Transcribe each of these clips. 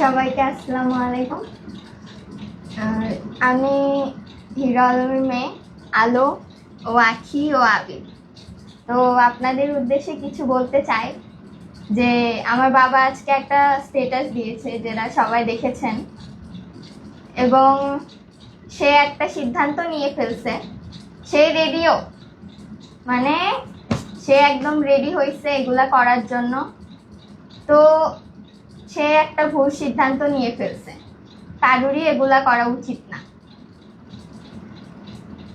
সবাইকে আসসালামু আলাইকুম। আমি হিরো আলমের মেয়ে, আলো ও আখি ও আবির। তো আপনাদের উদ্দেশ্যে কিছু বলতে চাই যে, আমার বাবা আজকে একটা স্টেটাস দিয়েছে যেটা সবাই দেখেছেন। এবং সে একটা সিদ্ধান্ত নিয়ে ফেলছে। সে রেডিও মানে সে একদম রেডি হয়েছে এগুলা করার জন্য। তো সে একটা ভুল সিদ্ধান্ত নিয়ে ফেলছে। কারোরই এগুলা করা উচিত না।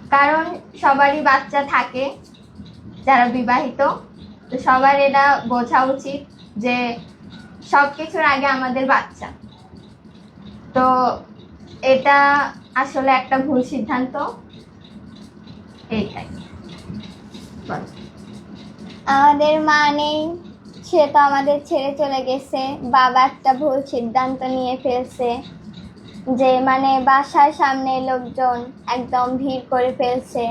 কারণ সবারই বাচ্চা থাকে, যারা বিবাহিত, তো সবার এটা বোঝা উচিত যে সব কিছুর আগে আমাদের বাচ্চা। তো এটা আসলে একটা ভুল সিদ্ধান্ত। এইটাই। আমাদের মা নেই সে তো আমাদের ছেড়ে চলে গেছে। বাবা একটা ভুল সিদ্ধান্ত নিয়ে ফেলছে। যে মানে বাসার সামনে লোকজন একদম ভিড় করে ফেলছে।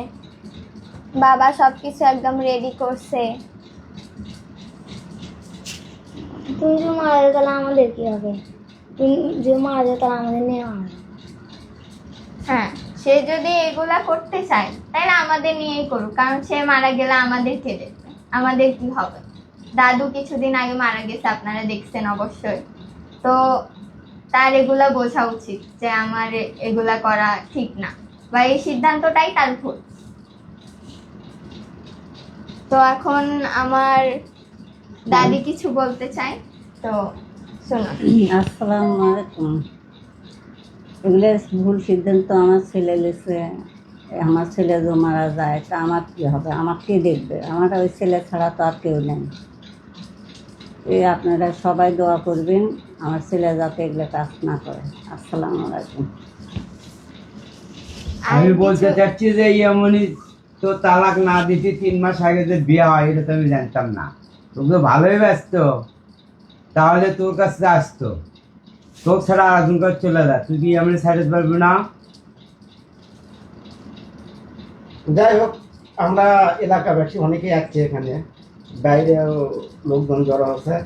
বাবা সব কিছু একদম রেডি করছে। তুমি যদি মারা যাও তাহলে আমাদের কি হবে? তুমি যদি মারা যাও তাহলে আমাদের নেওয়া হবে। হ্যাঁ সে যদি এগুলা করতে চায় তাহলে আমাদের নিয়েই করুক। কারণ সে মারা গেলে আমাদের কে দেখবে আমাদের কি হবে? দাদু কিছুদিন আগে মারা গেছে, আপনারা দেখছেন অবশ্যই। তো তার এগুলা বোঝা উচিত যে আমার এগুলা করা ঠিক না, বা এই সিদ্ধান্তটাই তার ভুল। তো এখন আমার দাদি কিছু বলতে চাই তো এগুলো ভুল সিদ্ধান্ত আমার ছেলে লেছে, আমার ছেলে যে মারা যায়, তা আমার কী হবে? আমার কে দেখবে। আমার ওই ছেলে ছাড়া তো আর কেউ নেই। এই আপনারা সবাই দোয়া করবেন আমার ছেলে যাতে এগুলো কাজ না করে। আসসালামু আলাইকুম। আমি বলতে চাচ্ছি যে এমনই তো তালাক না দিতে তিন মাস আগে যে বিয়ে হয় এটা তো আমি জানতাম না। তোকে তো ভালোই ব্যস্ত। তাহলে তোর কাছে আসতো। তোর ছাড়া আরেকজন কাছে চলে যা তুই কি এমনি সাইডে পারবি না? যাই হোক আমরা এলাকাবাসী অনেকেই আসছে এখানে। বাইরেও লোকজন জড়ো হচ্ছে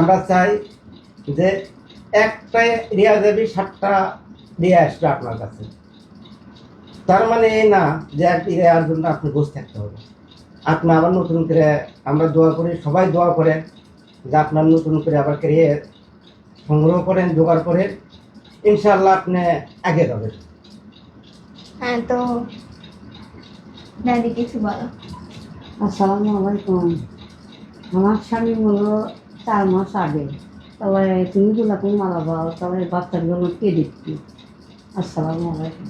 আমরা চাই যে একটা রিয়া দেবী সাতটা রিয়া আসবে আপনার কাছে। তার মানে এই না যে এক রিয়ার জন্য আপনি বসে থাকতে হবে। আপনি আবার নতুন করে আমরা দোয়া করি, সবাই দোয়া করেন যে আপনার নতুন করে আবার ক্রিয়ে সংগ্রহ করেন, জোগাড় করেন। ইনশাল্লাহ আপনি আগে যাবেন। হ্যাঁ তো কিছু বলো। আসসালামু আলাইকুম আমার স্বামী হলো চার মাস আগে। তবে তুমি গোলাপি মালা পাও তবে বাচ্চার জন্য কে দেখবি? আসসালামু আলাইকুম।